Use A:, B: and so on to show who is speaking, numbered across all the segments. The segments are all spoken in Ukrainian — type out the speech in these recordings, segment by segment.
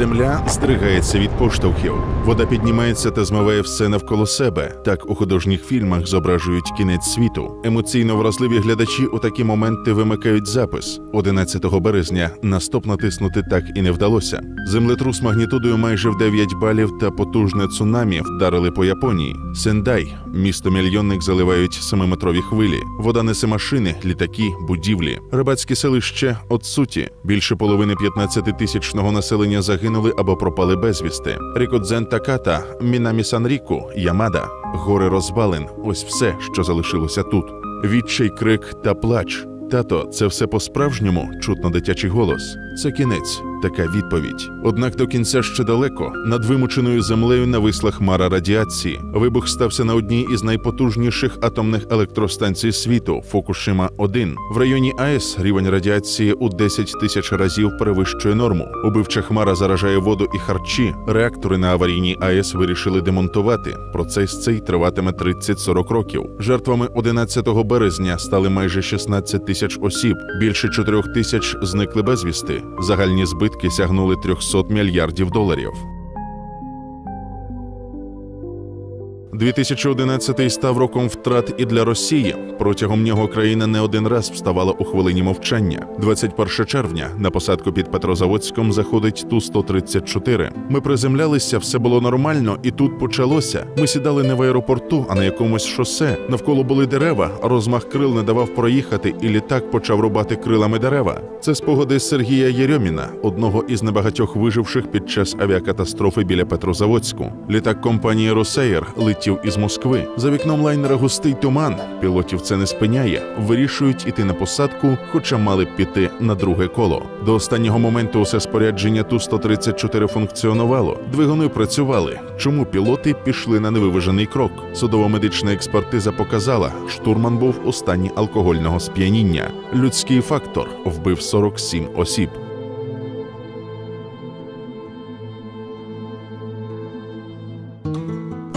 A: Земля здригається від поштовхів. Вода піднімається та змиває все навколо себе. Так у художніх фільмах зображують кінець світу. Емоційно вразливі глядачі у такі моменти вимикають запис. 11 березня на стоп натиснути так і не вдалося. Землетрус магнітудою майже в 9 балів та потужне цунамі вдарили по Японії. Сендай, місто мільйонник заливають семиметрові хвилі. Вода несе машини, літаки, будівлі. Рибацьке селище Отсуті. Більше половини 15-тисячного населення загинули або пропали безвісти. Рікодзен Таката, Мінамі Санріку, Ямада, гори розвалин. Ось все, що залишилося тут. Відчий крик та плач. Тато, це все по-справжньому чутно дитячий голос. Це кінець, така відповідь. Однак до кінця ще далеко. Над вимученою землею нависла хмара радіації. Вибух стався на одній із найпотужніших атомних електростанцій світу Фукушима 1 В районі АЕС рівень радіації у 10 тисяч разів перевищує норму. Убивча хмара заражає воду і харчі. Реактори на аварійній АЕС вирішили демонтувати. Процес цей триватиме 30-40 років. Жертвами 11 березня стали майже 16 тисяч осіб. Більше 4 тисяч зникли безвісти. Загальні збитки сягнули 300 мільярдів доларів. 2011 став роком втрат і для Росії. Протягом нього країна не один раз вставала у хвилині мовчання. 21 червня на посадку під Петрозаводськом заходить ту 134 Ми приземлялися, все було нормально, і тут почалося. Ми сідали не в аеропорту, а на якомусь шосе. Навколо були дерева, розмах крил не давав проїхати, і літак почав рубати крилами дерева. Це спогади Сергія Єрьоміна, одного із небагатьох виживших під час авіакатастрофи біля Петрозаводську. Літак компанії Росеєр летів із Москви. За вікном лайнера густий туман. Пілотів це не спиняє. Вирішують іти на посадку, хоча мали б піти на друге коло. До останнього моменту усе спорядження ту 134 функціонувало. Двигуни працювали. Чому пілоти пішли на невиважений крок? Судово-медична експертиза показала, штурман був у стані алкогольного сп'яніння. Людський фактор вбив 47 осіб.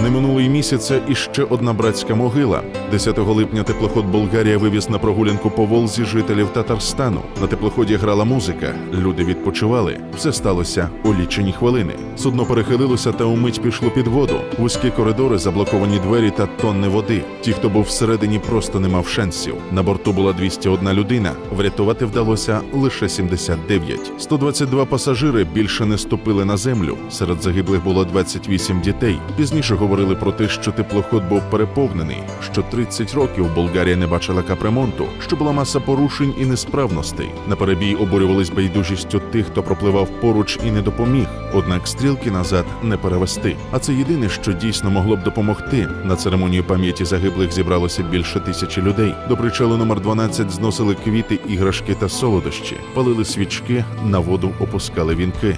A: Не минулий місяця і ще одна братська могила. 10 липня теплоход Болгарія вивіз на прогулянку по Волзі жителів Татарстану. На теплоході грала музика. Люди відпочивали. Все сталося у лічені хвилини. Судно перехилилося та умить пішло під воду. Вузькі коридори, заблоковані двері та тонни води. Ті, хто був всередині, просто не мав шансів. На борту була 201 людина. Врятувати вдалося лише 79. 122 пасажири більше не ступили на землю. Серед загиблих було 28 дітей. Пізніше говорили про те, що теплоход був переповнений, що 30 років Болгарія не бачила капремонту, що була маса порушень і несправностей. На перебій обурювались байдужістю тих, хто пропливав поруч і не допоміг. Однак стрілки назад не перевести. А це єдине, що дійсно могло б допомогти. На церемонію пам'яті загиблих зібралося більше тисячі людей. До причалу номер 12 зносили квіти, іграшки та солодощі, палили свічки, на воду опускали вінки.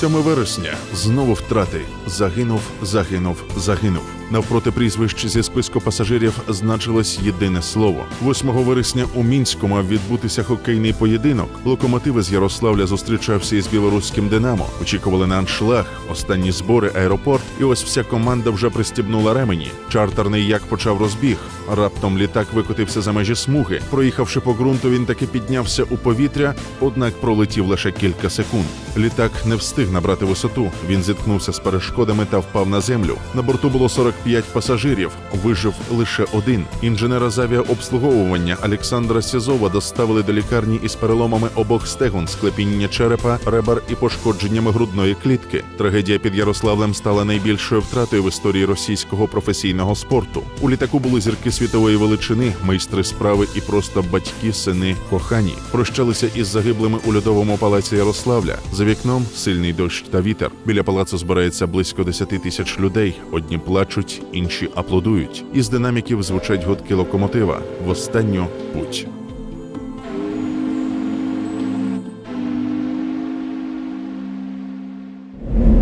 A: 7 вересня знову втрати. Загинув, загинув, загинув. Навпроти прізвищ зі списку пасажирів значилось єдине слово. 8 вересня у мінську мав відбутися хокейний поєдинок. Локомотиви з Ярославля зустрічався із білоруським Динамо. Очікували на аншлаг, останні збори, аеропорт, і ось вся команда вже пристібнула ремені. Чартерний як почав розбіг. Раптом літак викотився за межі смуги. Проїхавши по ґрунту, він таки піднявся у повітря, однак пролетів лише кілька секунд. Літак не встиг набрати висоту. Він зіткнувся з перешкодами та впав на землю. На борту було 45 пасажирів. Вижив лише один. Інженера з авіаобслуговування Олександра Сізова доставили до лікарні із переломами обох стегон, склепіння черепа, ребер і пошкодженнями грудної клітки. Трагедія під Ярославлем стала найбільшою втратою в історії російського професійного спорту. У літаку були зірки світової величини, майстри справи і просто батьки, сини, кохані. Прощалися із загиблими у льодовому палаці Ярославля. За вікном сильний дощ та вітер. Біля палацу збирається близько 10 тисяч людей. Одні плачуть, інші аплодують. Із динаміків звучать гудки локомотива в останню путь.